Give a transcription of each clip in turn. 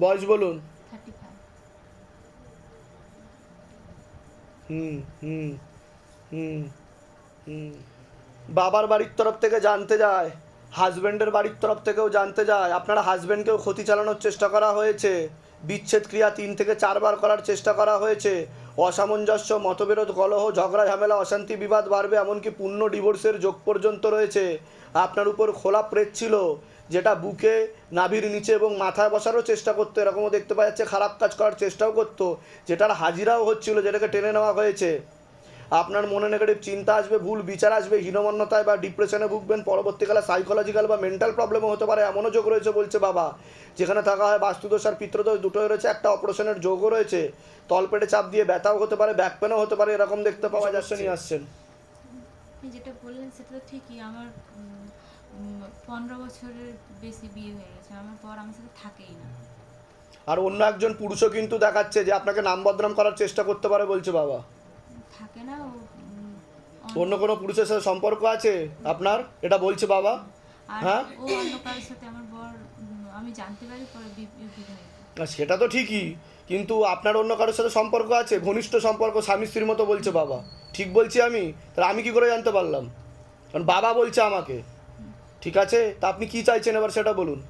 বয়স বলুন। হুম হুম হুম হুম। বাবার বাড়ির তরফ থেকে জানতে যায় হাজব্যান্ডের বাড়ির তরফ থেকেও জানতে যায়। আপনার হাজব্যান্ডকেও ক্ষতি চালানোর চেষ্টা করা হয়েছে। বিচ্ছেদ ক্রিয়া তিন থেকে চারবার করার চেষ্টা করা হয়েছে। অসামঞ্জস্য, মতবিরোধ, কলহ, ঝগড়া, ঝামেলা, অশান্তি, বিবাদ বাড়বে, এমনকি পূর্ণ ডিভোর্সের যোগ পর্যন্ত রয়েছে। আপনার উপর খোলা প্রেত ছিল, যেটা বুকে নাভির নিচে এবং মাথায় বসারও চেষ্টা করতো। এরকমও দেখতে পাওয়া যাচ্ছে, খারাপ কাজ করার চেষ্টাও করতো, যেটার হাজিরাও হচ্ছিল, যেটাকে টেনে নেওয়া হয়েছে। আপনার মনে নেগেটিভ চিন্তা আসবে ভুল বিচার আসবে হীনমন্যতায় বা ডিপ্রেশনে ভুগবেন পরবর্তীকালে সাইকোলজিক্যাল বা মেন্টাল প্রবলেমও হতে পারে এমনও যোগ রয়েছে বলছে বাবা। যেখানে থাকা হয় বাস্তুদোষ আর পিত্রদোষ দুটোই রয়েছে একটা অপারেশনের যোগও রয়েছে। তলপেটে চাপ দিয়ে ব্যথাও হতে পারে ব্যাক পেনও হতে পারে এরকম দেখতে পাওয়া যাচ্ছে নিয়ে আসছেন। যেটা বললেন সেটা তো ঠিকই। আমার পনেরো বছরের বেশি বিয়ে হয়ে গেছে আমার পর আমার সাথে থাকেই না। আর অন্য একজন পুরুষও কিন্তু দেখাচ্ছে যে আপনাকে নাম বদনাম করার চেষ্টা করতে পারে বলছে বাবা। থাকে না ও অন্য কোনো পুরুষের সাথে সম্পর্ক আছে? আপনার? এটা বলছে বাবা। হ্যাঁ? ও অন্য কারোর সাথে আমার বর আমি জানতে পারি পরে না সেটা তো ঠিকই কিন্তু আপনার অন্য কারোর সাথে সম্পর্ক আছে? ঘনিষ্ঠ সম্পর্ক স্বামী স্ত্রীর মতো বলছে বাবা। ঠিক বলছি আমি? তাহলে আমি কি করে জানতে পারলাম? কারণ বাবা বলছে আমাকে। ঠিক আছে? তা আপনি কি চাইছেন এবার সেটা বলুন।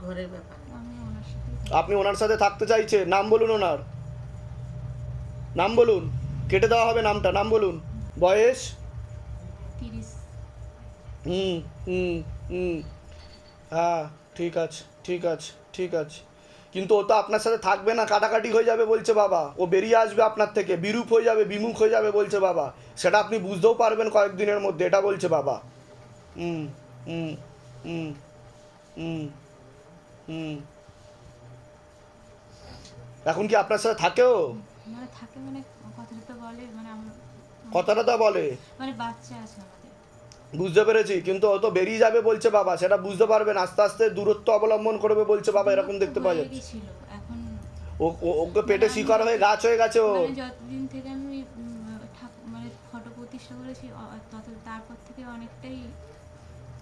ঘরের ব্যাপার। আপনি ওনার সাথে থাকতে চাইছেন? নাম বলুন ওনার। নাম বলুন। কেটে দেওয়া হবে নামটা নাম বলুন। বয়স? হুম হুম হুম। হ্যাঁ ঠিক আছে ঠিক আছে ঠিক আছে। কিন্তু ও তো আপনার সাথে থাকবে না কাটাকাটি হয়ে যাবে বলছে বাবা। ও বেরিয়ে আসবে আপনার থেকে বিরূপ হয়ে যাবে বিমুখ হয়ে যাবে বলছে বাবা। সেটা আপনি বুঝতেও পারবেন কয়েকদিনের মধ্যে এটা বলছে বাবা। হুম হুম হুম হুম হুম। এখন কি আপনার সাথে থাকেও? মানে থাকে মানে কথাটা তো বলে মানে আমার কথাটা তো বলে। মানে বাচ্চা আছে আমাদের। বুঝতে পেরেছি কিন্তু ও তো বেরিয়ে যাবে বলছে বাবা সেটা বুঝতে পারবেন আস্তে আস্তে দূরত্ব অবলম্বন করবে বলছে বাবা এরকম দেখতে পাওয়া যাচ্ছে। ও ও- ওকে পেটে শিকার হয়ে গাছ হয়ে গেছে ও। মানে যতদিন থেকে আমি মানে ফটো প্রতিষ্ঠা করেছি তারপর থেকে অনেকটাই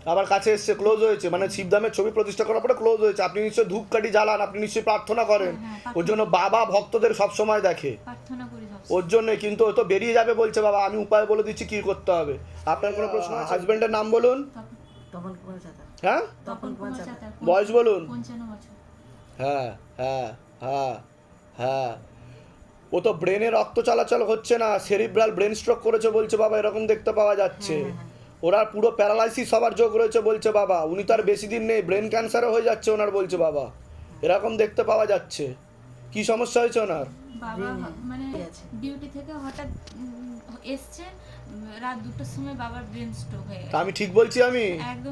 আবার কাছে এসছে ক্লোজ হয়েছে। মানে শিবধামের ছবি প্রতিষ্ঠা করার পরে ক্লোজ হয়েছে। আপনি নিশ্চয়ই ধূপকাঠি জ্বালান আপনি নিশ্চয়ই প্রার্থনা করেন। হ্যাঁ, হ্যাঁ, ওর জন্য বাবা ভক্তদের সব সময় দেখে। প্রার্থনা করি সব ওর জন্য কিন্তু ও তো বেরিয়ে যাবে বলছে বাবা আমি উপায় বলে দিচ্ছি কি করতে হবে? আপনার কোনো প্রশ্ন হাজবেন্ডের নাম বলুন। হ্যাঁ? বয়স বলুন। হ্যাঁ হ্যাঁ হ্যাঁ হ্যাঁ। ও তো ব্রেনে রক্ত চলাচল হচ্ছে না সেরিব্রাল ব্রেন স্ট্রোক করেছে বলছে বাবা এরকম দেখতে পাওয়া যাচ্ছে। ওরা পুরো প্যারালাইসিস হবার যোগ রয়েছে বলছে বাবা। উনি তো আর বেশি দিন নেই ব্রেন ক্যান্সারও হয়ে যাচ্ছে ওনার বলছে বাবা। এরকম দেখতে পাওয়া যাচ্ছে। কি সমস্যা হয়েছে ওনার? বাবা মানে ডিউটি থেকে হঠাৎ উম, রাত দুটোর সময় বাবার ব্রেন স্ট্রোক হয়ে গেছে আমি ঠিক বলছি আমি?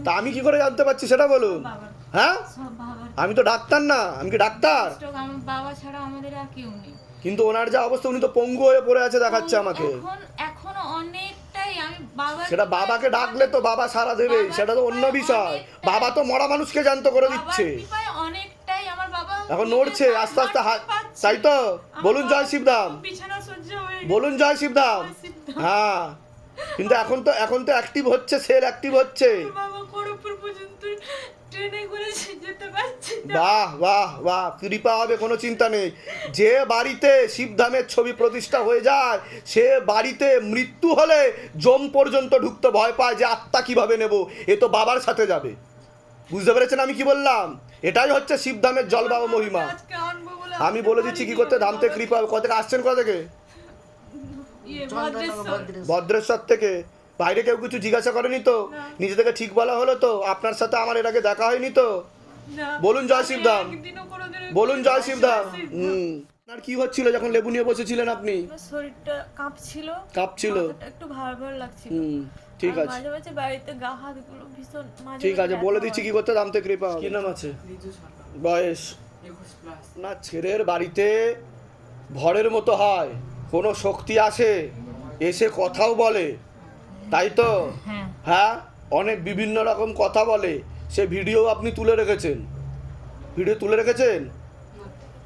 তা আমি কি করে জানতে পারছি সেটা বলুন? হ্যাঁ? আমি তো ডাক্তার না আমি কি ডাক্তার? বাবা ছাড়া আমাদের আর কেউ নেই। কিন্তু ওনার যা অবস্থা উনি তো পঙ্গু হয়ে পড়ে আছে দেখাচ্ছে আমাকে। এখন এখনও অনেকটাই আমি বাবা সেটা বাবাকে ডাকলে তো বাবা সারা দেবে সেটা তো অন্য বিষয়। বাবা তো মরা মানুষকে জানতো করে দিচ্ছে। অনেকটাই আমার বাবা এখন নড়ছে আস্তে আস্তে তাই তো? বলুন জয় বিছানা বলুন জয় শিবধাম জয় হ্যাঁ। কিন্তু এখন তো এখন তো অ্যাক্টিভ হচ্ছে সেল অ্যাক্টিভ হচ্ছে। বাবা পর্যন্ত ট্রেনে করে বাহ বাহ বাহ কৃপা হবে কোনো চিন্তা নেই। যে বাড়িতে শিবধামের ছবি প্রতিষ্ঠা হয়ে যায় সে বাড়িতে মৃত্যু হলে জম পর্যন্ত ঢুকতে ভয় পায় যে আত্মা কীভাবে নেব এ তো বাবার সাথে যাবে। বুঝতে পেরেছেন আমি কি বললাম? এটাই হচ্ছে শিবধামের জলবাহ মহিমা। আমি বলে দিচ্ছি কি করতে? ধামতে কৃপা হবে। কোথা থেকে আসছেন কোথা থেকে? ইয়ে ভদ্রেশ্বর। থেকে। বাইরে কেউ কিছু জিজ্ঞাসা করেনি তো? নিজে থেকে ঠিক বলা হলো তো? আপনার সাথে আমার এর আগে দেখা হয়নি তো? বলুন জয় শিবধাম। বলুন জয় শিবধাম। হুম। আপনার কি হচ্ছিল যখন লেবু নিয়ে বসেছিলেন আপনি? শরীরটা কাঁপছিল। কাঁপছিল? একটু ভার ভার লাগছিল। হুম ঠিক আছে। মাঝে মাঝে বাড়িতে গা হাতগুলো ভীষণ মাঝে ঠিক আছে বলে দিচ্ছি কি করতে দামতে কৃপা। কি নাম আছে? বয়স। না ছেলের বাড়িতে ভরের মতো হয় কোনো শক্তি আসে এসে কথাও বলে তাই তো? হ্যাঁ। হ্যাঁ অনেক বিভিন্ন রকম কথা বলে। সে ভিডিও আপনি তুলে রেখেছেন। ভিডিও তুলে রেখেছেন?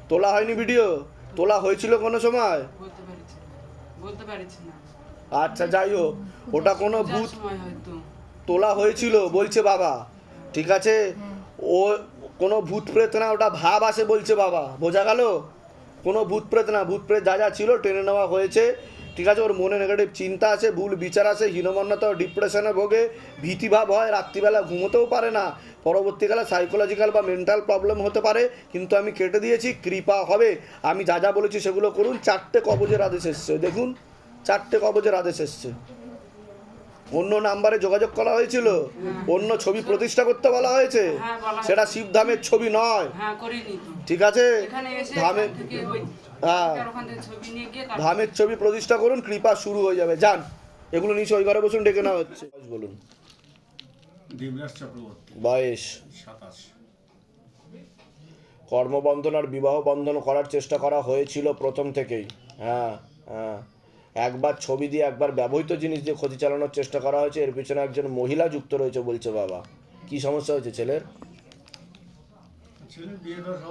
তোলা হয়নি ভিডিও? তোলা হয়েছিল কোনো সময়? আচ্ছা যাই হোক ওটা কোনো ভূত তোলা হয়েছিল বলছে বাবা। ঠিক আছে? ও কোনো ভূত প্রেত না ওটা ভাব আসে বলছে বাবা। বোঝা গেল? কোনো ভূত প্রেত না। ভূত প্রেত যা যা ছিল টেনে নেওয়া হয়েছে। ঠিক আছে, ওর মনে নেগেটিভ চিন্তা আছে, ভুল বিচার আছে, হীনমন্যতা ডিপ্রেশনে ভোগে, ভীতিভাব হয়, রাত্রিবেলা ঘুমোতেও পারে না। পরবর্তীকালে সাইকোলজিক্যাল বা মেন্টাল প্রবলেম হতে পারে, কিন্তু আমি কেটে দিয়েছি, কৃপা হবে। আমি যা যা বলেছি সেগুলো করুন। চারটে কবজের আদেশ এসছে। দেখুন, চারটে কবজের আদেশ এসছে। অন্য নাম্বারে যোগাযোগ করা হয়েছিল। অন্য ছবি প্রতিষ্ঠা করতে বলা হয়েছে। হ্যাঁ। সেটা শিবধামের ছবি নয়। হ্যাঁ ঠিক আছে? হ্যাঁ। ধামের ছবি প্রতিষ্ঠা করুন কৃপা শুরু হয়ে যাবে। যান এগুলো নিচে ওই ঘরে বসুন ডেকে নেওয়া হচ্ছে। বলুন। বয়স। সাতাশ। কর্মবন্ধন আর বিবাহ বন্ধন করার চেষ্টা করা হয়েছিল প্রথম থেকেই। হ্যাঁ হ্যাঁ। একবার ছবি দিয়ে একবার ব্যবহৃত জিনিস দিয়ে ক্ষতি চালানোর চেষ্টা করা হয়েছে এর পিছনে একজন মহিলা যুক্ত রয়েছে বলছে বাবা। কি সমস্যা হয়েছে ছেলের?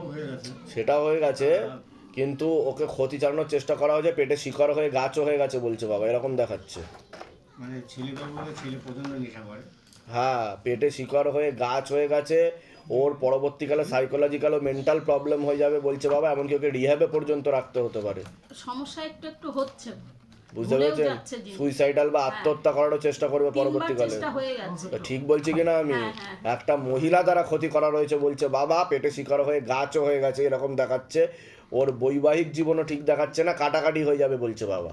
হয়ে সেটা হয়ে গেছে কিন্তু ওকে ক্ষতি চালানোর চেষ্টা করা হয়েছে পেটে শিকড় হয়ে গাছও হয়ে গেছে বলছে বাবা এরকম দেখাচ্ছে। মানে নেশা করে। হ্যাঁ পেটে শিকড় হয়ে গাছ হয়ে গেছে ওর পরবর্তীকালে সাইকোলজিক্যাল ও মেন্টাল প্রবলেম হয়ে যাবে বলছে বাবা এমনকি ওকে রিহ্যাবে পর্যন্ত রাখতে হতে পারে। সমস্যা একটু একটু হচ্ছে। বুঝতে পেরেছেন? সুইসাইডাল বা আত্মহত্যা করারও চেষ্টা করবে পরবর্তীকালে হয়ে ঠিক বলছি কিনা আমি? হ্যাঁ, হ্যাঁ। একটা মহিলা দ্বারা ক্ষতি করা রয়েছে বলছে বাবা পেটে শিকার হয়ে গাছও হয়ে গেছে এরকম দেখাচ্ছে। ওর বৈবাহিক জীবনও ঠিক দেখাচ্ছে না কাটাকাটি হয়ে যাবে বলছে বাবা।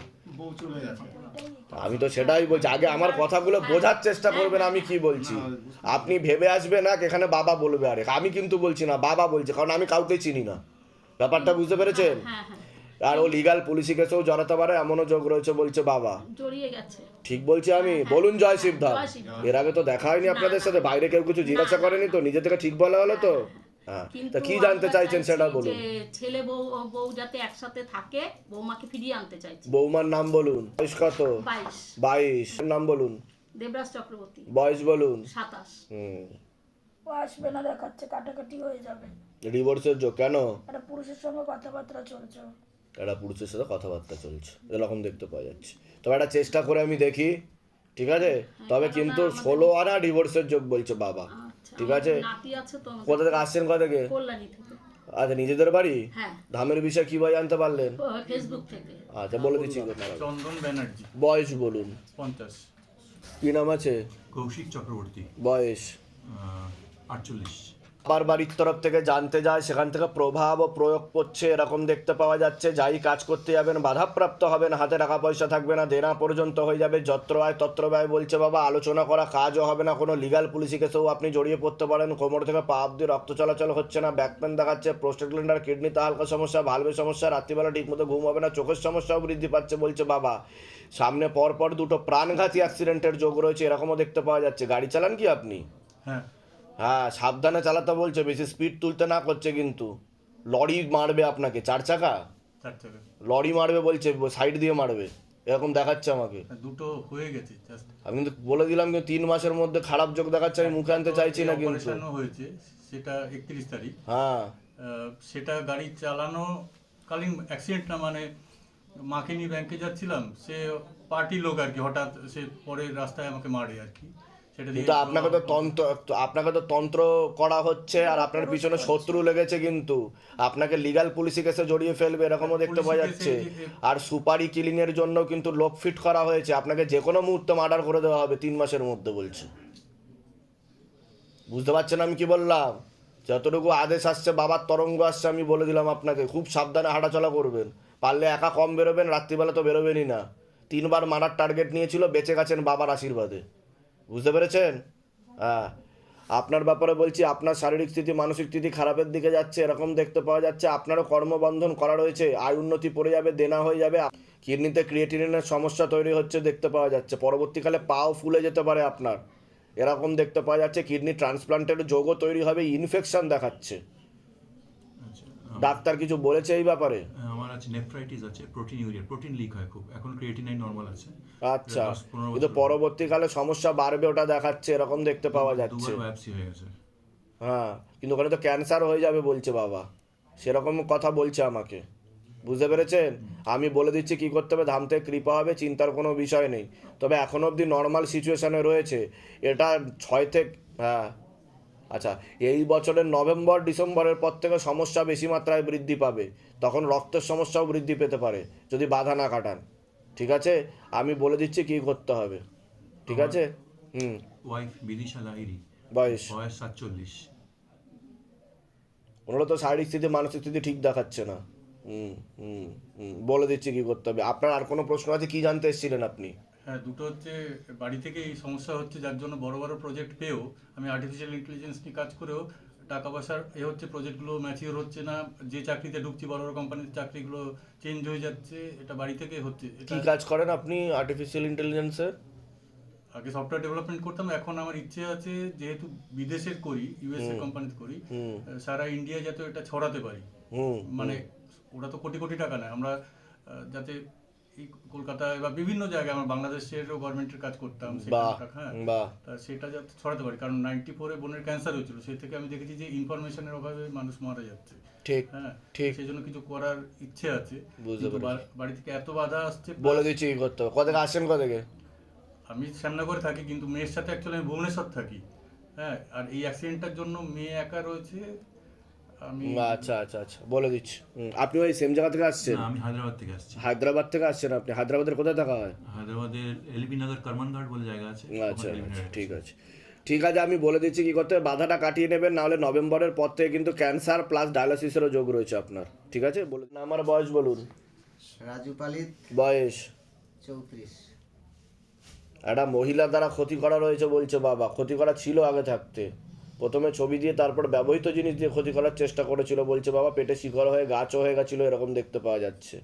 আমি তো সেটাই বলছি। আগে আমার কথাগুলো বোঝার চেষ্টা করবেন আমি কি বলছি। আপনি ভেবে আসবে না এখানে বাবা বলবে আরে। আমি কিন্তু বলছি না বাবা বলছে কারণ আমি কাউকে চিনি না। ব্যাপারটা বুঝতে পেরেছেন? হ্যাঁ হ্যাঁ। আর ও লিগাল পুলিশি কেসেও জড়াতে পারে এমনও যোগ রয়েছে বলছে বাবা। জড়িয়ে গেছে। ঠিক বলছি আমি। বলুন জয় শিবধাম এর আগে তো দেখা হয়নি আপনাদের সাথে বাইরে কেউ কিছু জিজ্ঞাসা করেনি তো নিজে থেকে ঠিক বলা হলো তো? হ্যাঁ তা কি জানতে চাইছেন সেটা বলুন। ছেলে বউ বউ যাতে একসাথে থাকে বৌমাকে ফিরিয়ে আনতে চাইছি। বৌমার নাম বলুন। বয়স কত? বাইশ। বাইশ। নাম বলুন। দেবরাজ চক্রবর্তী। বয়স বলুন। সাতাশ। হুম। ও আসবে না দেখাচ্ছে কাটাকাটি হয়ে যাবে। ডিভোর্সের যোগ কেন? একটা পুরুষের সঙ্গে কথাবার্তা চলছে। একটা পুরুষের সাথে কথাবার্তা চলছে। এরকম দেখতে পাওয়া যাচ্ছে। তবে একটা চেষ্টা করে আমি দেখি ঠিক আছে? তবে কিন্তু ষোলো আনা ডিভোর্সের যোগ বলছে বাবা আচ্ছা ঠিক আছে? নাতি আছে তো আমাদের। কোথা থেকে আসছেন কোথা থেকে? আচ্ছা নিজেদের বাড়ি? হ্যাঁ। ধামের বিষয়ে কী ভাবে জানতে পারলেন? ও, ফেসবুক থেকে। আচ্ছা বলে দিচ্ছি চন্দন ব্যানার্জি। বয়স বলুন। পঞ্চাশ। কি নাম আছে? কৌশিক চক্রবর্তী। বয়স? আটচল্লিশ। বাবার বাড়ির তরফ থেকে জানতে যায়, সেখান থেকে প্রভাব ও প্রয়োগ করছে এরকম দেখতে পাওয়া যাচ্ছে। যাই কাজ করতে যাবেন, বাধাপ্রাপ্ত হবেন, হাতে টাকা পয়সা থাকবে না, দেনা পর্যন্ত হয়ে যাবে, যত্র আয় তত্র ব্যয় বলছে বাবা, আলোচনা করা কাজও হবে না, কোনো লিগাল পুলিশি কেসেও আপনি জড়িয়ে পড়তে পারেন, কোমর থেকে পা অব্দি রক্ত চলাচল হচ্ছে না ব্যাক পেন দেখাচ্ছে প্রোস্টেট গ্ল্যান্ডার কিডনিতে হালকা সমস্যা ভালবে সমস্যা, রাত্রিবেলা ঠিকমতো ঘুম হবে না, চোখের সমস্যাও বৃদ্ধি পাচ্ছে বলছে বাবা। সামনে পরপর দুটো প্রাণঘাতী অ্যাক্সিডেন্টের যোগ রয়েছে, এরকমও দেখতে পাওয়া যাচ্ছে। গাড়ি চালান কি আপনি? হ্যাঁ। হ্যাঁ সাবধানে চালাতে বলছে বেশি স্পিড তুলতে না করছে কিন্তু। লরি মারবে আপনাকে চার চাকা? লরি মারবে বলছে সাইড দিয়ে মারবে। এরকম দেখাচ্ছে আমাকে। দুটো হয়ে গেছে আমি কিন্তু বলে দিলাম কিন্তু তিন মাসের মধ্যে খারাপ যোগ দেখাচ্ছে আমি মুখে আনতে চাইছি না কিন্তু। হয়েছে সেটা একত্রিশ তারিখ। হ্যাঁ। সেটা গাড়ি চালানো কালীন অ্যাক্সিডেন্ট না মানে মাকে নিয়ে ব্যাংকে যাচ্ছিলাম সে পার্টি লোক আর কি হঠাৎ সে পরে রাস্তায় আমাকে মারে আর কি। কিন্তু আপনাকে তো তন্ত্র আপনাকে তো তন্ত্র করা হচ্ছে আর আপনার পিছনে শত্রু লেগেছে কিন্তু। আপনাকে লিগাল পুলিশি কেসে জড়িয়ে ফেলবে এরকমও দেখতে পাওয়া যাচ্ছে। আর সুপারি কিলিং এর জন্য কিন্তু লোক ফিট করা হয়েছে। আপনাকে যে কোনো মুহূর্তে মার্ডার করে দেওয়া হবে তিন মাসের মধ্যে বলছে। বুঝতে পারছেন আমি কি বললাম? যতটুকু আদেশ আসছে বাবার তরঙ্গ আসছে আমি বলে দিলাম আপনাকে খুব সাবধানে হাঁটাচলা করবেন। পারলে একা কম বেরোবেন রাত্রিবেলা তো বেরোবেনই না। তিনবার মারার টার্গেট নিয়েছিল বেঁচে গেছেন বাবার আশীর্বাদে। বুঝতে পেরেছেন? হ্যাঁ। আপনার ব্যাপারে বলছি, আপনার শারীরিক স্থিতি, মানসিক স্থিতি খারাপের দিকে যাচ্ছে, এরকম দেখতে পাওয়া যাচ্ছে। আপনারও কর্মবন্ধন করা রয়েছে, আয় উন্নতি পড়ে যাবে, দেনা হয়ে যাবে। কিডনিতে ক্রিয়েটিনের সমস্যা তৈরি হচ্ছে দেখতে পাওয়া যাচ্ছে। পরবর্তীকালে পাও ফুলে যেতে পারে আপনার। এরকম দেখতে পাওয়া যাচ্ছে, কিডনি ট্রান্সপ্লান্টের যোগও তৈরি হবে, ইনফেকশান দেখাচ্ছে। ডাক্তার কিছু বলেছে এই ব্যাপারে? আমার আছে নেফ্রাইটিস আছে প্রোটিন ইউরিয়া প্রোটিন লিক হয় খুব। এখন ক্রিয়েটিনাইন নর্মাল আছে। আচ্ছা কিন্তু পরবর্তীকালে সমস্যা বাড়বে ওটা দেখাচ্ছে এরকম দেখতে পাওয়া যাচ্ছে। বায়োপসি হয়ে গেছে। হ্যাঁ কিন্তু ওখানে তো ক্যান্সার হয়ে যাবে বলছে বাবা। সেরকম কথা বলছে আমাকে। বুঝতে পেরেছেন? আমি বলে দিচ্ছি কি করতে হবে ধাম থেকে কৃপা হবে চিন্তার কোনো বিষয় নেই। তবে এখন অবধি নর্মাল সিচুয়েশনে রয়েছে। এটা ছয় থেকে হ্যাঁ আচ্ছা এই বছরের নভেম্বর ডিসেম্বরের পর থেকে সমস্যা বেশি মাত্রায় বৃদ্ধি পাবে। তখন রক্তের সমস্যাও বৃদ্ধি পেতে পারে যদি বাধা না কাটান। ঠিক আছে? আমি বলে দিচ্ছি কী করতে হবে। ঠিক আছে? হুম। ওয়াইফ বিদিশা লাহিরি বয়স। বয়স সাতচল্লিশ। ওনারা তো শারীরিক স্থিতি মানসিক স্থিতি ঠিক দেখাচ্ছে না। হুম হুম হুম। বলে দিচ্ছি কী করতে হবে। আপনার আর কোনো প্রশ্ন আছে? কি জানতে এসেছিলেন আপনি? হ্যাঁ দুটো হচ্ছে বাড়ি থেকে এই সমস্যা হচ্ছে যার জন্য বড় বড় প্রজেক্ট পেয়েও আমি আর্টিফিশিয়াল ইন্টেলিজেন্স নিয়ে কাজ করেও টাকা পয়সার এ হচ্ছে প্রজেক্টগুলো ম্যাচিওর হচ্ছে না যে চাকরিতে ঢুকছি বড় বড় কোম্পানির চাকরিগুলো চেঞ্জ হয়ে যাচ্ছে এটা বাড়ি থেকে হচ্ছে। কি কাজ করেন আপনি আর্টিফিশিয়াল ইন্টেলিজেন্সের আগে সফটওয়্যার ডেভেলপমেন্ট করতাম এখন আমার ইচ্ছে আছে যেহেতু বিদেশের করি ইউএসএ কোম্পানিতে করি সারা ইন্ডিয়া যাতে এটা ছড়াতে পারি। মানে ওরা তো কোটি কোটি টাকা নেয় আমরা যাতে এই কলকাতায় বা বিভিন্ন জায়গায় আমরা বাংলাদেশেরও গভর্নমেন্টের কাজ করতাম হ্যাঁ। তা সেটা যাতে ছড়াতে পারি কারণ নাইনটি ফোরে বোনের ক্যান্সার হয়েছিল সেই থেকে আমি দেখেছি যে ইনফরমেশনের অভাবে মানুষ মারা যাচ্ছে। ঠিক হ্যাঁ ঠিক। সেই জন্য কিছু করার ইচ্ছে আছে বাড়ি থেকে এত বাধা আসছে বলে দিচ্ছি কি করতে হবে। আসছেন কোথেকে আমি শ্যামনগরে থাকি কিন্তু মেয়ের সাথে অ্যাকচুয়ালি আমি ভুবনেশ্বর থাকি। হ্যাঁ আর এই অ্যাক্সিডেন্টটার জন্য মেয়ে একা রয়েছে আমি আচ্ছা আচ্ছা আচ্ছা বলে দিচ্ছি। হুম, আপনি ওই সেম জায়গা থেকে আসছেন? না আমি হায়দ্রাবাদ থেকে আসছি। হায়দ্রাবাদ থেকে আসছেন আপনি? হায়দ্রাবাদের কোথায় থাকা হয়? হায়দ্রাবাদের এলবি নগর করমান বলে জায়গা আছে। ওখানে আচ্ছা নগর ঠিক আছে। ঠিক আছে আমি বলে দিচ্ছি কি করতে হবে? বাধাটা কাটিয়ে নেবেন নাহলে নভেম্বরের পর থেকে কিন্তু ক্যান্সার প্লাস ডায়ালিসিসেরও যোগ রয়েছে আপনার। ঠিক আছে? বলুন আমার বয়স বলুন। রাজু পালিত। বয়স? চৌত্রিশ। একটা মহিলা দ্বারা ক্ষতি করা রয়েছে বলছে বাবা। ক্ষতি করা ছিল আগে থাকতে। প্রথমে ছবি দিয়ে তারপর ব্যবহৃত জিনিস দিয়ে ক্ষতি করার চেষ্টা করেছিল, বলছে, বাবা, পেটে শিকড় হয়ে গাছও হয়ে গেছিল, এরকম দেখতে পাওয়া যাচ্ছে।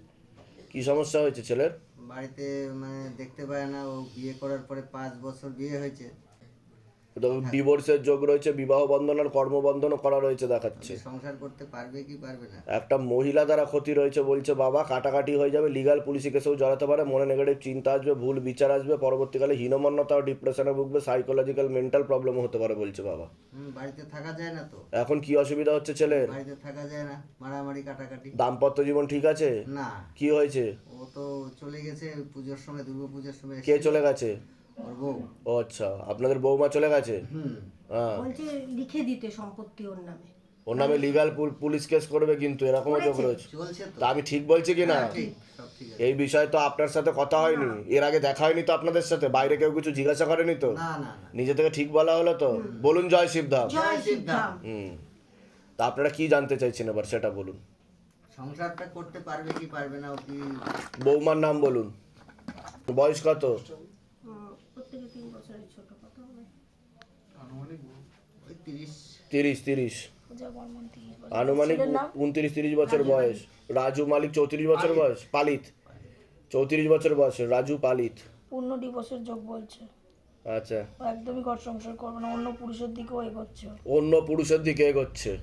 কি সমস্যা হয়েছে ছেলের? বাড়িতে মানে দেখতে পায় না, ও বিয়ে করার পরে পাঁচ বছর বিয়ে হয়েছে। ডিভোর্সের যোগ রয়েছে বিবাহ বন্ধন আর কর্মবন্ধনও করা রয়েছে দেখাচ্ছে। সংসার করতে পারবে কি পারবে না? একটা মহিলা দ্বারা ক্ষতি রয়েছে বলছে বাবা কাটাকাটি হয়ে যাবে লিগাল পুলিশি কেসেও জড়াতে পারে মনে নেগেটিভ চিন্তা আসবে ভুল বিচার আসবে পরবর্তীকালে হীনমন্যতা ও ডিপ্রেশনে ভুগবে সাইকোলজিক্যাল মেন্টাল প্রবলেমও হতে পারে বলছে বাবা। বাড়িতে থাকা যায় না তো? এখন কি অসুবিধা হচ্ছে ছেলের? বাড়িতে থাকা যায় না মারামারি কাটাকাটি। দাম্পত্য জীবন ঠিক আছে? না। কি হয়েছে? ও তো চলে গেছে পুজোর সময় দুর্গা পুজোর সময় কে চলে গেছে? ও আচ্ছা আপনাদের বৌমা চলে গেছে? হ্যাঁ। বলছে লিখে দিতে সম্পত্তি ওর নামে। ওর নামে লিগাল পুলিশ কেস করবে কিন্তু এরকমও যোগ রয়েছে চলছে তো। তা আমি ঠিক বলছি কি না হ্যাঁ, ঠিক সব ঠিক আছে। এই বিষয়ে তো আপনার সাথে কথা হয়নি। এর আগে দেখা হয়নি তো আপনাদের সাথে? বাইরে কেউ কিছু জিজ্ঞাসা করেনি তো? না না না। নিজে থেকে ঠিক বলা হলো তো? বলুন জয় শিবধাম জয় শিবধাম হুম। তা আপনারা কি জানতে চাইছেন এবার সেটা বলুন। সংসারটা করতে পারবে কি পারবে না ও কি বৌমার নাম বলুন। বয়স কত প্রত্যেকে তিন বছরের ছোট কত হবে ওই তিরিশ। তিরিশ আনুমানিক উনত্রিশ তিরিশ বছর বয়স। রাজু মালিক চৌত্রিশ বছর বয়স। পালিত। চৌত্রিশ বছর বয়স। রাজু পালিত। পূর্ণ ডিভোর্সের যোগ বলছে। আচ্ছা। একদমই ঘর সংসার করবে না। অন্য পুরুষের দিকেও এগোচ্ছে। অন্য পুরুষের দিকে এগোচ্ছে।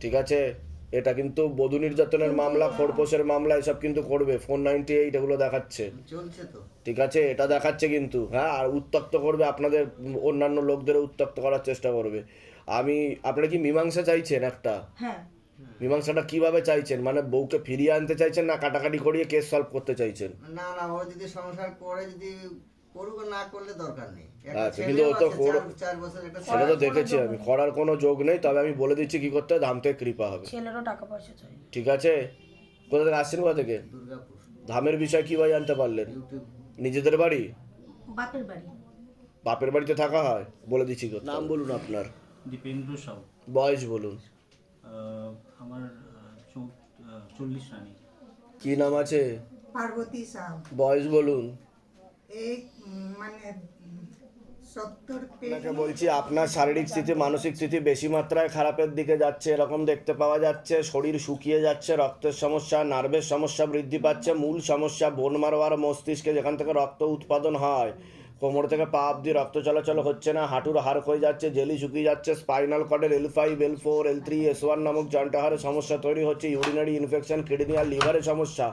ঠিক আছে? এটা কিন্তু বধূ নির্যাতনের মামলা খোরপোশের মামলা এসব কিন্তু করবে। ফোর নাইনটি এইট এগুলো দেখাচ্ছে। চলছে তো। ঠিক আছে? এটা দেখাচ্ছে কিন্তু হ্যাঁ? আর উত্তক্ত করবে আপনাদের অন্যান্য লোকদেরও উত্তক্ত করার চেষ্টা করবে। আমি আপনারা কি মীমাংসা চাইছেন একটা? হ্যাঁ। মীমাংসাটা কীভাবে চাইছেন? মানে বউকে ফিরিয়ে আনতে চাইছেন না কাটাকাটি করিয়ে কেস সলভ করতে চাইছেন? না না ও যদি সংসার করে যদি করুক না করলে দরকার নেই। আচ্ছা, কিন্তু তো সেটা দেখেছি আমি। করার কোনো যোগ নেই তবে আমি বলে দিচ্ছি কি করতে হবে ধাম থেকে কৃপা হবে। ছেলেরও টাকা পয়সা চাই। ঠিক আছে? কোথা থেকে আসছেন কোথা থেকে? ধামের বিষয় কীভাবে জানতে পারলেন? নিজেদের বাড়ি? বাপের বাড়ি। বাপের বাড়িতে থাকা হয়? বলে দিচ্ছি নাম বলুন আপনার। দীপেন্দ্র সাউ। বয়স বলুন। আমার চল্লিশ রানি। কি নাম আছে? পার্বতী সাউ। বয়স বলুন। মানে বলছি, আপনার শারীরিক স্থিতি, মানসিক স্থিতি বেশি মাত্রায় খারাপের দিকে যাচ্ছে, এরকম দেখতে পাওয়া যাচ্ছে। শরীর শুকিয়ে যাচ্ছে, রক্তের সমস্যা, নার্ভের সমস্যা বৃদ্ধি পাচ্ছে, মূল সমস্যা বোন মারো আর মস্তিষ্কে যেখান থেকে রক্ত উৎপাদন হয়, কোমর থেকে পা অব্দি রক্ত চলাচল হচ্ছে না, হাঁটুর হাড় হয়ে যাচ্ছে, জেলি শুকিয়ে যাচ্ছে, spinal কর্ডের L five L four L three S one নামক জন্টাহারের সমস্যা তৈরি হচ্ছে, ইউরিনারি ইনফেকশন কিডনি আর লিভারের সমস্যা।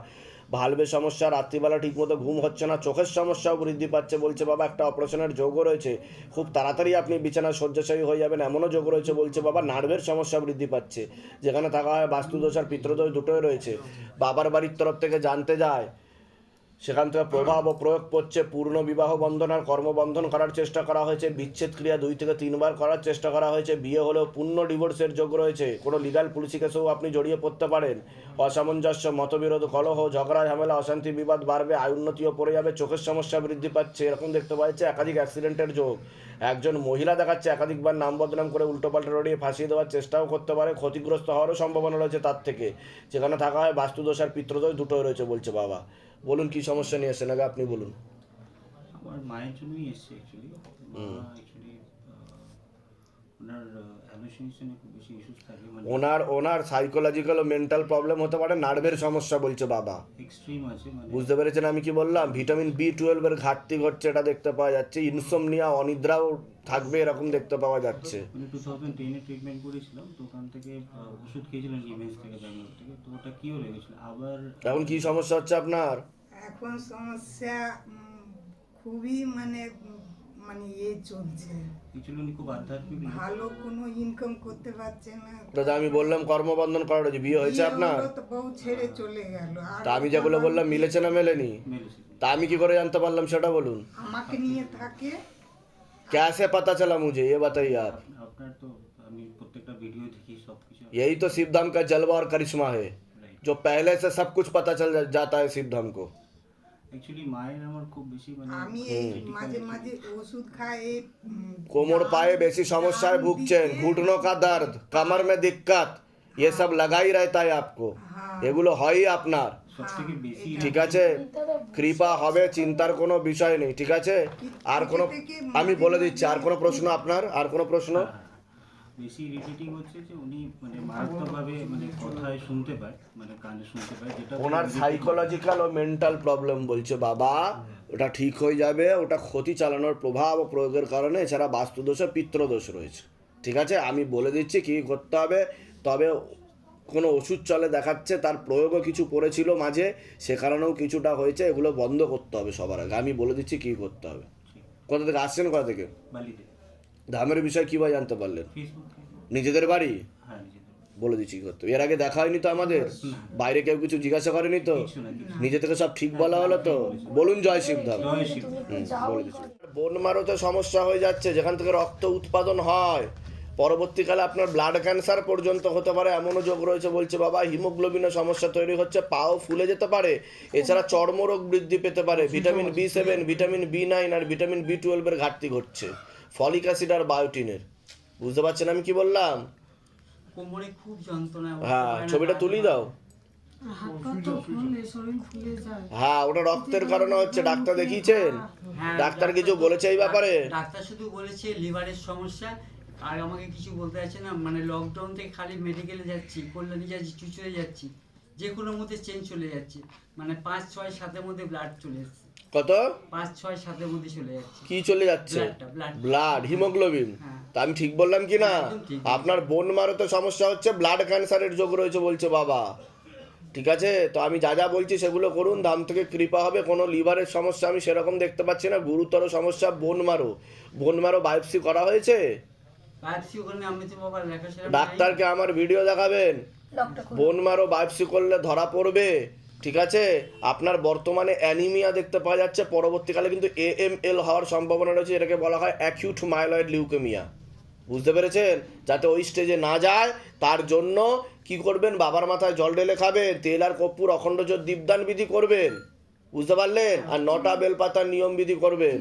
ভালভের সমস্যা, রাত্রিবেলা ঠিকমতো ঘুম হচ্ছে না, চোখের সমস্যাও বৃদ্ধি পাচ্ছে বলছে বাবা, একটা অপারেশনের যোগও রয়েছে। খুব তাড়াতাড়ি আপনি বিছানা শয্যাশায়ী হয়ে যাবেন, এমনও যোগ রয়েছে বলছে বাবা, নার্ভের সমস্যা বৃদ্ধি পাচ্ছে। যেখানে থাকা হয় বাস্তুদোষ আর পিত্রদোষ দুটোই রয়েছে। বাবার বাড়ির তরফ থেকে জানতে যায় সেখান থেকে প্রভাব ও প্রয়োগ করছে পূর্ণ বিবাহ বন্ধন আর কর্মবন্ধন করার চেষ্টা করা হয়েছে। বিচ্ছেদ ক্রিয়া দুই থেকে তিনবার করার চেষ্টা করা হয়েছে। বিয়ে হলেও পূর্ণ ডিভোর্সের যোগ রয়েছে। কোনো লিগাল পুলিশি কেসেও আপনি জড়িয়ে পড়তে পারেন। অসামঞ্জস্য, মতবিরোধ, কলহ, ঝগড়া, ঝামেলা, অশান্তি বিবাদ বাড়বে, আয় উন্নতিও পড়ে যাবে, চোখের সমস্যা বৃদ্ধি পাচ্ছে। এরকম দেখতে পাওয়া যাচ্ছে একাধিক অ্যাক্সিডেন্টের যোগ। একজন মহিলা দেখাচ্ছে একাধিকবার নাম বদনাম করে উল্টোপাল্টা রড়িয়ে ফাঁসিয়ে দেওয়ার চেষ্টাও করতে পারে। ক্ষতিগ্রস্ত হওয়ারও সম্ভাবনা রয়েছে তার থেকে। যেখানে থাকা হয় বাস্তুদোষ আর পিত্রদোষ দুটোই রয়েছে বলছে বাবা। বলুন কি সমস্যা নিয়ে এসেছেন আগে আপনি বলুন। আমার মায়ের জন্যই এসেছি অ্যাকচুয়ালি অ্যাকচুয়ালি ওনার মানে ওনার ওনার সাইকোলজিক্যাল ও মেন্টাল প্রবলেম হতে পারে নার্ভের সমস্যা বলছে বাবা। এক্সট্রিম আছে মানে বুঝতে পেরেছেন আমি কি বললাম? ভিটামিন বি টুয়েলভের ঘাটতি ঘটছে এটা দেখতে পাওয়া যাচ্ছে। ইনসোমনিয়া অনিদ্রাও থাকবে এরকম দেখতে পাওয়া যাচ্ছে। মানে টু থাউজেন্ড টেনে ট্রিটমেন্ট করেছিলাম তো ওখান থেকে ওষুধ খেয়েছিলাম নিমেন্স থেকে ব্যাঙ্গালোর থেকে তো ওটা কিও লেগেছিল আবার এখন কি সমস্যা হচ্ছে আপনার? এখন সমস্যা খুবই মানে মানে ইয়ে চলছে অ্যাকচুয়ালি উনি খুব আধ্যাত্মিক লোক। ভালো কোনো ইনকাম করতে পারছে না দাদা আমি বললাম কর্মবন্ধন করার হয়েছে বিয়ে হয়েছে বিয়ে আপনার হলো তো বউ ছেড়ে চলে গেল আর তা আমি যেগুলো বললাম মিলেছে না মেলেনি মেরেছে তা আমি কি করে জানতে পারলাম সেটা বলুন আমাকে নিয়ে থাকে कैसे पता चला मुझे ये बताइए आप আপনার তো আমি প্রত্যেকটা ভিডিও দেখি সব কিছু यही तो शिव धाम का जलवा और करिश्मा है রাইট जो पहले से सब कुछ पता चल जा- जाता है शिव धाम को অ্যাকচুয়ালি মায়ের আমার খুব বেশি মানে আমি মাঝে মাঝে ওষুধ খাই কোমর পায়ে বেশি সমস্যায় ভুগছেন ঘুটনো কা দর্দ কামর মে দিক্কত ये सब लगा ही रहता এগুলো হয়ই আপনার। ঠিক আছে? কৃপা হবে চিন্তার কোনো বিষয় নেই ঠিক আছে? আর কোনো আমি বলে দিচ্ছি আর কোনো প্রশ্ন আপনার? আর কোনো প্রশ্ন? হ্যাঁ। বেশি ইরিটেটিং হচ্ছে যে উনি মানে মারাত্মকভাবে মানে কথায় শুনতে পায় মানে কানে শুনতে পায় যেটা ওনার সাইকোলজিক্যাল ও মেন্টাল প্রবলেম বলছে বাবা। ওটা ঠিক হয়ে যাবে ওটা ক্ষতি চালানোর প্রভাব ও প্রয়োগের কারণে এছাড়া বাস্তুদোষ ও পিত্রদোষ রয়েছে। ঠিক আছে? আমি বলে দিচ্ছি কী করতে হবে। তবে কোনো ওষুধ চলে দেখাচ্ছে তার প্রয়োগও কিছু পড়েছিল মাঝে সে কারণেও কিছুটা হয়েছে এগুলো বন্ধ করতে হবে সবার আগে। আমি বলে দিচ্ছি কী করতে হবে। কোথা থেকে আসছেন? কোথা থেকে? বালিতে। ধামের বিষয় কীভাবে জানতে পারলেন? নিজেদের বাড়ি? হ্যাঁ বলে দিচ্ছি কী করতে এর আগে দেখা হয়নি তো আমাদের? বাইরে কেউ কিছু জিজ্ঞাসা করেনি তো? নিজে থেকে সব ঠিক বলা হলো তো? বলুন জয় শিবধাম বলে দিচ্ছি। বোন মারোতে সমস্যা হয়ে যাচ্ছে যেখান থেকে রক্ত উৎপাদন হয়। পরবর্তীকালে আপনার ব্লাড ক্যান্সার পর্যন্ত হতে পারে এমনও যোগ রয়েছে বলছে বাবা। হিমোগ্লোবিনের সমস্যা তৈরি হচ্ছে পাও ফুলে যেতে পারে। এছাড়া চর্মরোগ বৃদ্ধি পেতে পারে। Vitamin B seven vitamin B nine আর ভিটামিন বি টুয়েলভের ঘাটতি ঘটছে। ফলিক অ্যাসিড আর বায়োটিনের। বুঝতে পারছেন আমি কি বললাম? কোমরে খুব যন্ত্রণা হ্যাঁ ছবিটা তুলি দাও। হ্যাঁ ওটা রক্তের কারণে হচ্ছে ডাক্তার দেখিয়েছেন? হ্যাঁ, ডাক্তার কিছু বলেছে এই ব্যাপারে? ডাক্তার শুধু বলেছে লিভারের সমস্যা আর আমাকে কিছু বলতে আছে না মানে লকডাউন থেকে খালি মেডিকেলে যাচ্ছি কল্যাণী যাচ্ছি চুচুড়ে যাচ্ছি যে কোনো মধ্যে চেঞ্জ চলে যাচ্ছে মানে পাঁচ ছয় সাতের মধ্যে ব্লাড চলে এসছে। কত? পাঁচ ছয় সাতের মধ্যে চলে যাচ্ছে। কি চলে যাচ্ছে? ব্লাড। হিমোগ্লোবিন। হ্যাঁ। তা আমি ঠিক বললাম কি না? আপনার বোন মারোতে সমস্যা হচ্ছে ব্লাড ক্যান্সারের যোগ রয়েছে বলছে বাবা। ঠিক আছে? তো আমি যা যা বলছি সেগুলো করুন দাম থেকে কৃপা হবে কোনো লিভারের সমস্যা আমি সেরকম দেখতে পাচ্ছি না গুরুতর সমস্যা বোন মারো বোন মারো বায়োপসি করা হয়েছে? বায়োপসি ওখানে আমি তো বাবা লেখাশোনা ডাক্তারকে আমার ভিডিও দেখাবেন। বোন মারো বায়োপসি করলে ধরা পড়বে। ঠিক আছে? আপনার বর্তমানে অ্যানিমিয়া দেখতে পাওয়া যাচ্ছে, পরবর্তীকালে কিন্তু এএমএল হওয়ার সম্ভাবনা রয়েছে এটাকে বলা হয় অ্যাকিউট মাইলয়েড লিউকেমিয়া বুঝতে পেরেছেন? যাতে ওই স্টেজে না যায়, তার জন্য কি করবেন? বাবার মাথায় জল ঢেলে খাবেন, তেল আর কর্পূর অখণ্ড জোর দীপদান বিধি করবেন। বুঝতে পারলেন? আর নটা বেলপাতার নিয়ম বিধি করবেন।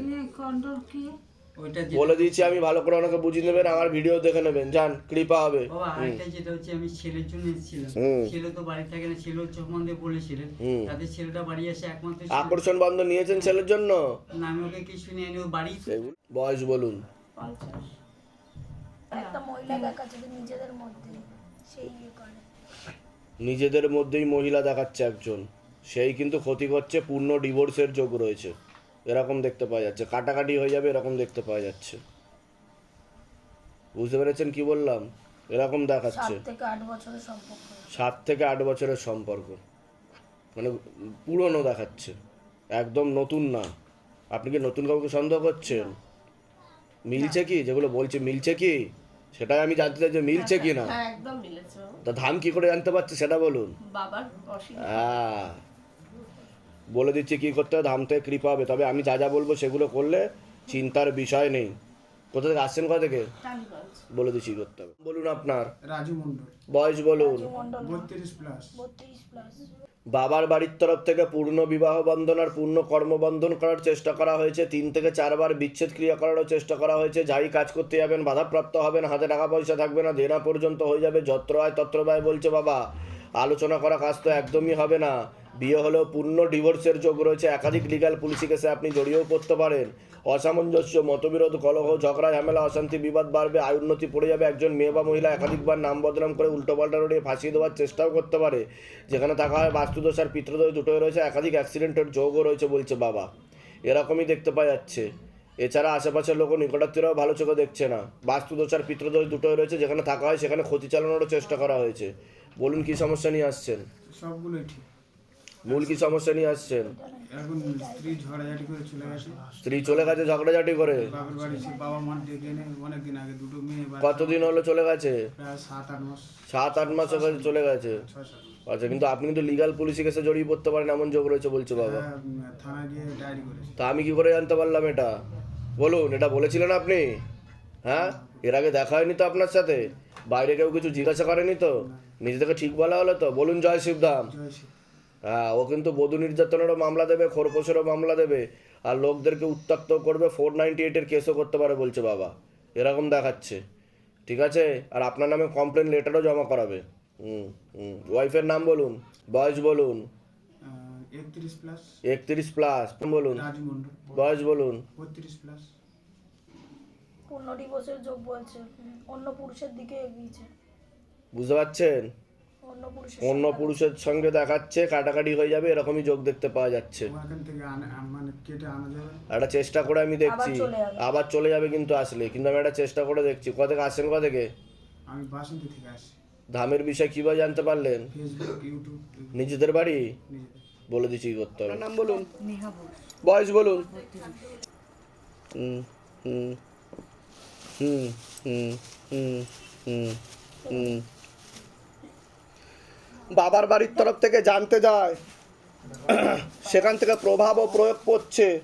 ওইটা বলে দিয়েছি আমি ভালো করে ওনাকে বুঝিয়ে নেবেন আমার ভিডিও দেখে নেবেন। যান কৃপা হবে। বাবা আরেকটা যেটা হচ্ছে আমি ছেলের জন্য এসেছিলাম। ছেলে তো বাড়ি থাকে না ছেলে সম্বন্ধে বলেছিলেন। তাদের ছেলেটা বাড়ি আসে একমাত্র আকর্ষণ বন্ধ নিয়েছেন ছেলের জন্য? না আমি ওকে কিছু নিয়ে ও বাড়ি বয়স বলুন। একটা মহিলা নিজেদের মধ্যে সেই ইয়ে করে। নিজেদের মধ্যেই মহিলা দেখাচ্ছে একজন। সেই কিন্তু ক্ষতি করছে পূর্ণ ডিভোর্সের যোগ রয়েছে। এরকম দেখতে পাওয়া যাচ্ছে। কাটাকাটি হয়ে যাবে এরকম দেখতে পাওয়া যাচ্ছে। বুঝতে পেরেছেন কি বললাম? এরকম দেখাচ্ছে। সাত থেকে আট বছরের সম্পর্ক। মানে পুরনো দেখাচ্ছে। একদম নতুন না। আপনি কি নতুন কাউকে সন্দেহ করছেন? মিলছে কি? যেগুলো বলছে মিলছে কি? সেটাই আমি জানতে চাই যে মিলছে কি না? হ্যাঁ তা ধাম কি করে জানতে পারছে সেটা বলুন। হ্যাঁ। বলে দিচ্ছি কি করতে হবে ধাম থেকে কৃপা হবে। তবে আমি যা যা বলব সেগুলো করলে চিন্তার বিষয় নেই। কোথা থেকে আসছেন কোথা থেকে? বলে দিচ্ছি করতে হবে। বলুন আপনার। রাজু মন্ডল বয়স বলুন। মন্ডল বত্রিশ প্লাস। বত্রিশ প্লাস। বাবার বাড়ির তরফ থেকে পূর্ণ বিবাহ বন্ধন আর পূর্ণ কর্মবন্ধন করার চেষ্টা করা হয়েছে। তিন থেকে চারবার বিচ্ছেদ ক্রিয়া করারও চেষ্টা করা হয়েছে। যাই কাজ করতে যাবেন বাধাপ্রাপ্ত হবেন হাতে টাকা পয়সা থাকবে না দেনা পর্যন্ত হয়ে যাবে। যত্র আয় তত্র ব্যয় বলছে বাবা। আলোচনা করা কাজ তো একদমই হবে না। বিয়ে হলো পূর্ণ ডিভোর্সের যোগ রয়েছে। একাধিক লিগাল পুলিশি কেসে আপনি জড়িয়েও পড়তে পারেন। অসামঞ্জস্য, মতবিরোধ, কলহ, ঝগড়া, ঝামেলা, অশান্তি, বিবাদ বাড়বে, আয় উন্নতি পড়ে যাবে। একজন মেয়ে বা মহিলা একাধিকবার নাম বদনাম করে উল্টোপাল্টা রড়িয়ে ফাঁসিয়ে দেওয়ার চেষ্টাও করতে পারে। যেখানে থাকা হয় বাস্তুদোষ আর দুটোই রয়েছে। একাধিক অ্যাক্সিডেন্টের যোগও রয়েছে বলছে বাবা। এরকমই দেখতে পাওয়া যাচ্ছে। এছাড়া আশেপাশের লোক নিকটাত্মীয়রাও ভালো চোখে দেখছে না। বাস্তুদোষ আর দুটোই রয়েছে। যেখানে থাকা হয় সেখানে ক্ষতি চালানোরও চেষ্টা করা হয়েছে। বলুন কি সমস্যা নিয়ে আসছেন? সবগুলোই ঠিক। মূল কি সমস্যা নিয়ে আসছেন। এখন স্ত্রী ঝগড়াঝাটি করে চলে গেছে। স্ত্রী চলে গেছে ঝগড়াঝাটি করে? বাপের বাড়ি সে বাবা মার ডেকে এনে অনেকদিন আগে দুটো মেয়ে কতদিন হলো চলে গেছে? সাত আট মাস। সাত আট মাস হয়ে চলে গেছে? আচ্ছা কিন্তু আপনি কিন্তু লিগাল পুলিশি কেসে জড়িয়ে পড়তে পারেন এমন যোগ রয়েছে বলছে বাবা। হ্যাঁ, থানায় গিয়ে ডায়েরি করেছে। তা আমি কি করে জানতে পারলাম এটা? বলুন এটা বলেছিলেন আপনি? হ্যাঁ? এর আগে দেখা হয়নি তো আপনার সাথে? বাইরে কেউ কিছু জিজ্ঞাসা করেনি তো? নিজে থেকে ঠিক বলা হলো তো? বলুন জয় শিবধাম। জয় ও কিন্তু বধূ নির্যাতনেরও মামলা দেবে খোরপোশেরও মামলা দেবে। আর লোকদেরকে উত্তক্ত করবে ফোর নাইনটি এইটের কেসও করতে পারে বলছে বাবা। এরকম দেখাচ্ছে। ঠিক আছে? আর আপনার নামে কমপ্লেন লেটারও জমা করাবে। হুম হুম। ওয়াইফের নাম বলুন বয়স বলুন। একত্রিশ প্লাস একত্রিশ প্লাস বলুন। বয়স বলুন। বত্রিশ প্লাস পূর্ণ যোগ বলছে। অন্য পুরুষের দিকে এগিয়েছে। বুঝতে পারছেন? অন্য পুরুষের সঙ্গে দেখাচ্ছে কাটাকাটি হয়ে যাবে এরকমই যোগ দেখতে পাওয়া যাচ্ছে। মানে একটা চেষ্টা করে আমি দেখছি। আবার চলে যাবে। কিন্তু আসলে কিন্তু আমি একটা চেষ্টা করে দেখছি। কোথা থেকে আসছেন কোথা থেকে? আমি বাসন্তী থেকে আসি ধামের বিষয় কীভাবে জানতে পারলেন? নিজেদের বাড়ি? বলে দিচ্ছি কি করতে হবে নাম বলুন। নেহা বয়স বলুন। হুম হুম হুম হুম হুম হুম হুম। বাবার বাড়ির তরফ থেকে জানতে যায়, সেখান থেকে প্রভাব ও প্রয়োগ করছে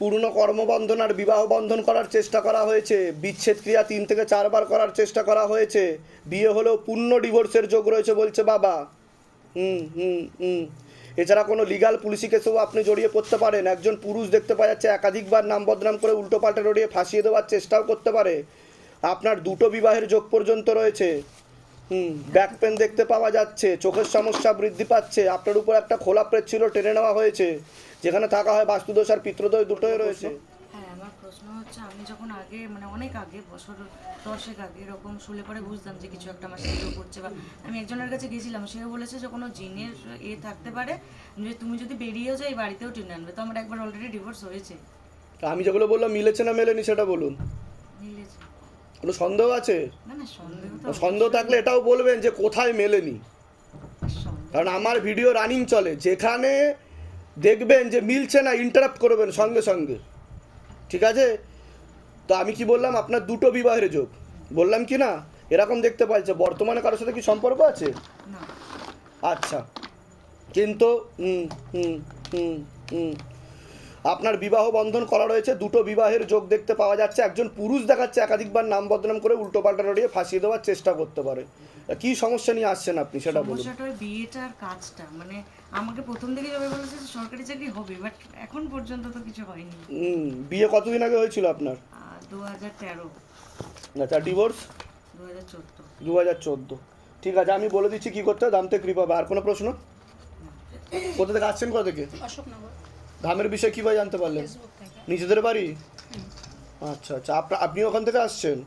পূর্ণ কর্মবন্ধন আর বিবাহ বন্ধন করার চেষ্টা করা হয়েছে। বিচ্ছেদ ক্রিয়া তিন থেকে চারবার করার চেষ্টা করা হয়েছে। বিয়ে হলেও পূর্ণ ডিভোর্সের যোগ রয়েছে বলছে বাবা। হুম হুম হুম। এছাড়া কোনো লিগাল পুলিশি কেসেও আপনি জড়িয়ে পড়তে পারেন। একজন পুরুষ দেখতে পাওয়া যাচ্ছে একাধিকবার নাম বদনাম করে উল্টো পাল্টে রড়িয়ে ফাঁসিয়ে দেওয়ার চেষ্টাও করতে পারে। আপনার দুটো বিবাহের যোগ পর্যন্ত রয়েছে। ব্যাক পেন দেখতে পাওয়া যাচ্ছে চোখের সমস্যা বৃদ্ধি পাচ্ছে আপনার উপর একটা খোলা প্রেত ছিল টেনে নেওয়া হয়েছে যেখানে থাকা হয় বাস্তুদোষ আর পিতৃদোষ দুটোই রয়েছে। হ্যাঁ আমার প্রশ্ন হচ্ছে আমি যখন আগে মানে অনেক আগে বছর দশেক আগে এরকম শুলে পরে বুঝতাম যে কিছু একটা আমার সাথে করছে বা আমি একজনের কাছে গেছিলাম সে বলেছে যে কোনো জিনের এ থাকতে পারে যে তুমি যদি বেরিয়েও যাও এই বাড়িতেও টেনে আনবে। তো আমার একবার অলরেডি ডিভোর্স হয়েছে। তা আমি যেগুলো বললাম মিলেছে না মেলেনি সেটা বলুন। মিলেছে। কোনো সন্দেহ আছে? সন্দেহ থাকলে এটাও বলবেন যে কোথায় মেলেনি। কারণ আমার ভিডিও রানিং চলে যেখানে দেখবেন যে মিলছে না ইন্টারাপ্ট করবেন সঙ্গে সঙ্গে। ঠিক আছে? তো আমি কি বললাম আপনার দুটো বিবাহের যোগ। বললাম কি না এরকম দেখতে পাচ্ছে বর্তমানে কারোর সাথে কি সম্পর্ক আছে? আচ্ছা। কিন্তু হুম হুম হুম হুম। আপনার বিবাহ বন্ধন করা রয়েছে দুটো বিবাহের যোগ দেখতে পাওয়া যাচ্ছে। একজন পুরুষ দেখাচ্ছে একাধিকবার নাম বদনাম করে উল্টো পাল্টা রড়িয়ে ফাঁসিয়ে দেওয়ার চেষ্টা করতে পারে। কি সমস্যা নিয়ে আসছেন আপনি সেটা বলুন। ওই কাজটা মানে আমাকে প্রথম থেকে যাবে বলেছে সরকারি চাকরি হবে বাট এখন পর্যন্ত তো কিছু হয়নি। বিয়ে কতদিন আগে হয়েছিল আপনার? দু হাজার তেরো। আচ্ছা ডিভোর্স দু হাজার চোদ্দ। দু হাজার চোদ্দ। ঠিক আছে আমি বলে দিচ্ছি কি করতে হবে দামতে কৃপা আর কোনো প্রশ্ন? কোথা থেকে আসছেন কোথা থেকে? অশোকনগর। ধামের বিষয়ে কীভাবে জানতে পারলেন? নিজেদের বাড়ি? আচ্ছা আচ্ছা। আপনা- আপনি ওখান থেকে আসছেন?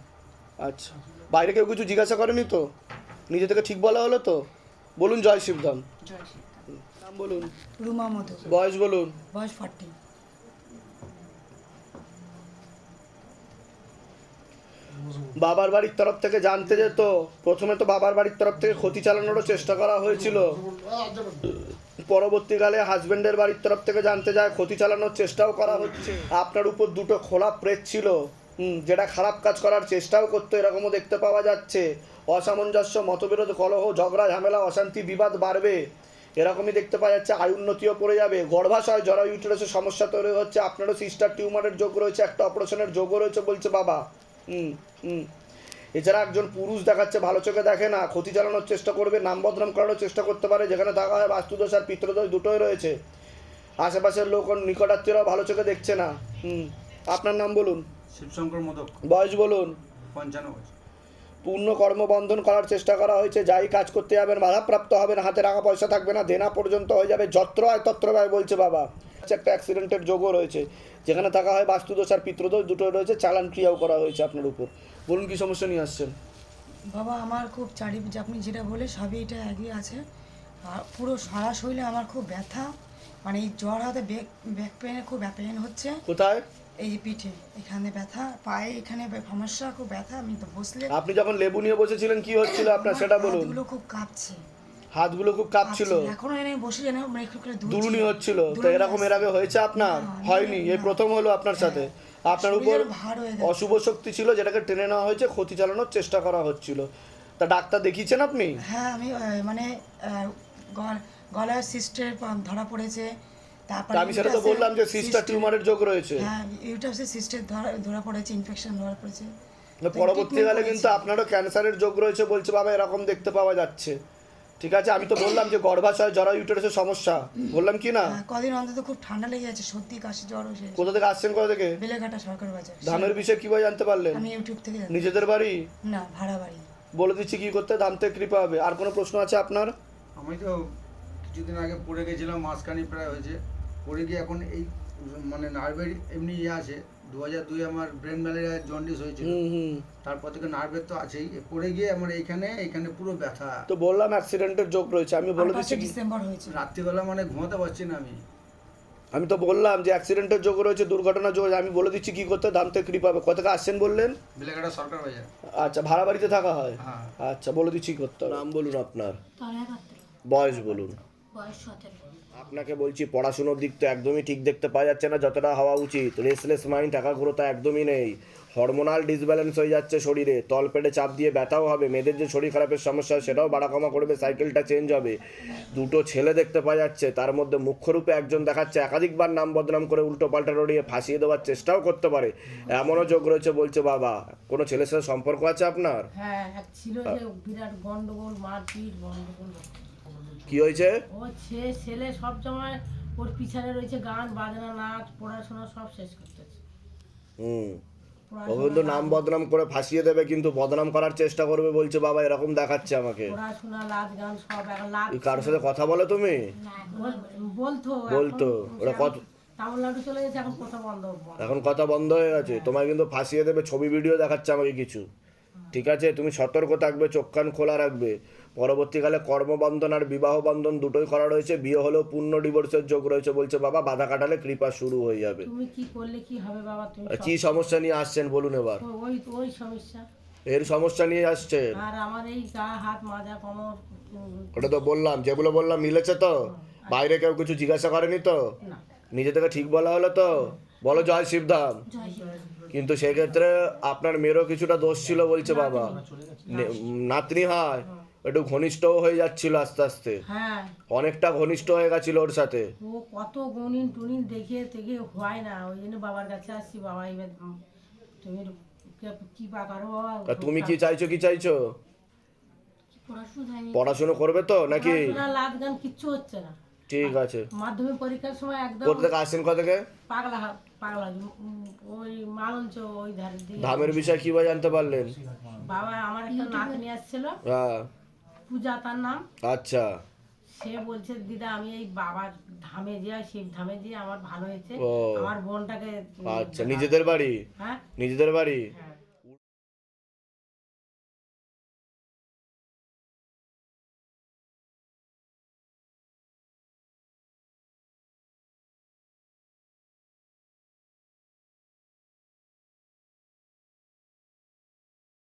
আচ্ছা। বাইরে কেউ কিছু জিজ্ঞাসা করেনি তো? নিজে থেকে ঠিক বলা হলো তো? বলুন জয় শিবধাম। জয় নাম বলুন। রুমা মধু। বয়স বলুন। বয়স ফর্টি বাবার বাড়ির তরফ থেকে জানতে যেত প্রথমে তো বাবার বাড়ির তরফ থেকে ক্ষতি চালানোরও চেষ্টা করা হয়েছিল। পরবর্তীকালে হাজবেন্ডের বাড়ির তরফ থেকে জানতে যায় ক্ষতি চালানোর চেষ্টাও করা হচ্ছে। আপনার উপর দুটো খোলা প্রেত ছিল। যেটা খারাপ কাজ করার চেষ্টাও করতো এরকমও দেখতে পাওয়া যাচ্ছে। অসামঞ্জস্য মতবিরোধ কলহ ঝগড়া ঝামেলা অশান্তি বিবাদ বাড়বে। এরকমই দেখতে পাওয়া যাচ্ছে আয় উন্নতিও পড়ে যাবে। গর্ভাশয় জরা ইউটেরাসের সমস্যা তৈরি হচ্ছে। আপনারও সিস্টার টিউমারের যোগ রয়েছে একটা অপারেশনের যোগও রয়েছে বলছে বাবা। হুম হুম। এছাড়া একজন পুরুষ দেখাচ্ছে ভালো চোখে দেখে না ক্ষতি চালানোর চেষ্টা করবে নাম বদনাম করারও চেষ্টা করতে পারে যেখানে থাকা হয় বাস্তুদোষ আর পিতৃদোষ দুটোই রয়েছে। আশেপাশের লোক ও নিকটাত্মীয়রাও ভালো চোখে দেখছে না। হুম আপনার নাম বলুন। শিবশঙ্কর মোদক। বয়স বলুন। পঞ্চান্ন বছর। পূর্ণ কর্মবন্ধন করার চেষ্টা করা হয়েছে যাই কাজ করতে যাবেন বাধাপ্রাপ্ত হবেন হাতে টাকা পয়সা থাকবে না দেনা পর্যন্ত হয়ে যাবে যত্র হয় তত্র ব্যয় বলছে বাবা। হচ্ছে একটা অ্যাক্সিডেন্টের যোগও রয়েছে যেখানে থাকা হয় বাস্তুদোষ আর পিতৃদোষ দুটো রয়েছে চালান ক্রিয়াও করা হয়েছে আপনার উপর। বলুন কি সমস্যা নিয়ে আসছেন? বাবা আমার খুব চারি আপনি যেটা বলে সবই এটা একই আছে। আর পুরো সারা শরীরে আমার খুব ব্যথা মানে এই জ্বর হাতে ব্যাক ব্যাক পেনে খুব পেন হচ্ছে। কোথায়? এই যে পিঠে এখানে ব্যথা পায়ে এখানে সমস্যা খুব ব্যথা আমি তো বসলে আপনি যখন লেবু নিয়ে বসেছিলেন কি হচ্ছিল আপনার? সেটা বলুন। হাতগুলো খুব কাঁপছে। হাতগুলো খুব কাঁপছিল। কাঁপছে। এখনও এনে বসে যেন মানে একটু করে। দুলুনি হচ্ছিল। তো এরকম এর আগে হয়েছে আপনার? হয়নি। এই প্রথম হলো আপনার সাথে। আপনার উপর। অশুভ শক্তি ছিল যেটাকে টেনে নেওয়া হয়েছে ক্ষতি চালানোর চেষ্টা করা হচ্ছিল। তা ডাক্তার দেখিয়েছেন আপনি? হ্যাঁ আমি মানে গলায় সিস্টের ধরা পড়েছে তারপরে আমি সেটা তো বললাম যে সিস্টার টিউমারের যোগ রয়েছে। হ্যাঁ ইউটাসে সিস্টের ধরা ধরা পড়েছে ইনফেকশন ধরা পড়েছে। পরবর্তীকালে কিন্তু আপনারও ক্যান্সারের যোগ রয়েছে বলছে বাবা এরকম দেখতে পাওয়া যাচ্ছে। ঠিক আছে আমি তো বললাম যে গর্ভাশয় জরা ইউটারাসের সমস্যা। বললাম কি না? হ্যাঁ, কদিন অন্তত খুব ঠান্ডা লেগে যাচ্ছে সর্দি কাশি জ্বর হয়েছে। কোথা থেকে আসছেন কোথা থেকে? বেলেঘাটা সরকার বাজার। ধামের বিষয়ে কীভাবে জানতে পারলেন? আমি ইউটিউব থেকে জানি। নিজেদের বাড়ি? না ভাড়া বাড়ি। বলে দিচ্ছি কি করতে দাম থেকে কৃপা হবে আর কোনো প্রশ্ন আছে আপনার? আমি তো কিছুদিন আগে পড়ে গেছিলাম মাঝখানি প্রায় হয়েছে। পড়ে গিয়ে এখন এই মানে নার্ভের এমনি ইয়ে আছে। দু হাজার দুই আমার ব্রেন ম্যালেরিয়া জন্ডিস হয়েছিল। হুম হুম। তারপর থেকে নার্ভের তো আছেই। পড়ে গিয়ে আমার এইখানে এখানে পুরো ব্যথা। তো বললাম অ্যাক্সিডেন্টের যোগ রয়েছে আমি বলে দিচ্ছি ডিসেম্বর হয়েছে রাত্রিবেলা মানে ঘুমাতে পারছি না আমি। আমি তো বললাম যে অ্যাক্সিডেন্টের যোগ রয়েছে দুর্ঘটনা যোগ আমি বলে দিচ্ছি কি করতে দাম থেকে কৃপা হবে। কোথা থেকে আসছেন বললেন? বেলেঘাটা সরকার বাজার। আচ্ছা ভাড়া বাড়িতে থাকা হয়? হ্যাঁ। আচ্ছা বলে দিচ্ছি কি করতে নাম বলুন আপনার। বয়স বলুন। বয়স সতেরো। আপনাকে বলছি পড়াশুনোর দিক তো একদমই ঠিক দেখতে পাওয়া যাচ্ছে না যতটা হওয়া উচিত। রেসলেস মাইন্ড একাগ্রতা একদমই নেই। হরমোনাল ডিসব্যালেন্স হয়ে যাচ্ছে শরীরে তলপেটে চাপ দিয়ে ব্যথাও হবে মেয়েদের যে শরীর খারাপের সমস্যা সেটাও বাড়া কমা করবে সাইকেলটা চেঞ্জ হবে। দুটো ছেলে দেখতে পাওয়া যাচ্ছে তার মধ্যে মুখ্যরূপে একজন দেখাচ্ছে একাধিকবার নাম বদনাম করে উল্টো পাল্টা রড়িয়ে ফাঁসিয়ে দেওয়ার চেষ্টাও করতে পারে। এমনও যোগ রয়েছে বলছে বাবা কোনো ছেলের সাথে সম্পর্ক আছে আপনার? হ্যাঁ ছিল যে বিরাট গন্ডগোল মারপিট গন্ডগোল। কি হয়েছে? ও ছে ছেলে সব সময় ওর পিছনে রয়েছে গান বাজনা নাচ পড়াশোনা সব শেষ করতেছে হুম। ও কিন্তু নাম বদনাম করে ফাঁসিয়ে দেবে কিন্তু বদনাম করার চেষ্টা করবে বলছে বাবা এরকম দেখাচ্ছে আমাকে। পড়াশোনা গান সব এখন কারোর সাথে কথা বলো তুমি? বলতো বলতো ওরা কত এখন কথা বন্ধ এখন কথা বন্ধ হয়ে গেছে তোমায় কিন্তু ফাঁসিয়ে দেবে ছবি ভিডিও দেখাচ্ছে আমাকে কিছু। ঠিক আছে? তুমি সতর্ক থাকবে চোখ কান খোলা রাখবে। পরবর্তীকালে কর্মবন্ধন আর বিবাহ বন্ধন দুটোই করা রয়েছে। বিয়ে হলেও পূর্ণ ডিভোর্সের যোগ রয়েছে বলছে বাবা। বাধা কাটালে কৃপা শুরু হয়ে যাবে। তুমি কি করলে কি হবে বাবা? তুমি কি সমস্যা নিয়ে আসছেন বলুন এবার। ওই ওই সমস্যা। এর সমস্যা নিয়ে আসছে। আর আমার এই গা হাত মাজা কোমর ওটা তো বললাম যেগুলো বললাম মিলেছে তো? বাইরে কেউ কিছু জিজ্ঞাসা করেনি তো? নিজে থেকে ঠিক বলা হলো তো? বলো জয় শিবধাম। কিন্তু সেক্ষেত্রে আপনার মেয়েরও কিছুটা দোষ ছিল বলছে বাবা। নাতনি হয়। একটু ঘনিষ্ঠও হয়ে যাচ্ছিল আস্তে আস্তে। হ্যাঁ। অনেকটা ঘনিষ্ঠ হয়ে গেছিল ওর সাথে। ও কত গুণিন টুনিন দেখে দেখে হয় না ওই জন্য বাবার কাছে আসছি বাবা এবার তুমি কি বা বাবা? তুমি কি চাইছো কি চাইছো? পড়াশোনা পড়াশুনো করবে তো নাকি? লাচ গান কিচ্ছু হচ্ছে না। ঠিক আছে। মাধ্যমিক পরীক্ষার সময় একদম কোথা থেকে আসছেন কোথা থেকে? পাগলা পাগলা ওই মালঞ্চ ওই দিকে। ধামের বিষয়ে কীভাবে জানতে পারলেন? বাবা আমার একটা নাতনি আসছিল। হ্যাঁ। পূজা তার নাম। আচ্ছা। সে বলছে দিদা আমি এই বাবার ধামে যাই শিব ধামে যাই আমার ভালো হয়েছে। আমার বোনটাকে আচ্ছা নিজেদের বাড়ি? হ্যাঁ। নিজেদের বাড়ি? হ্যাঁ।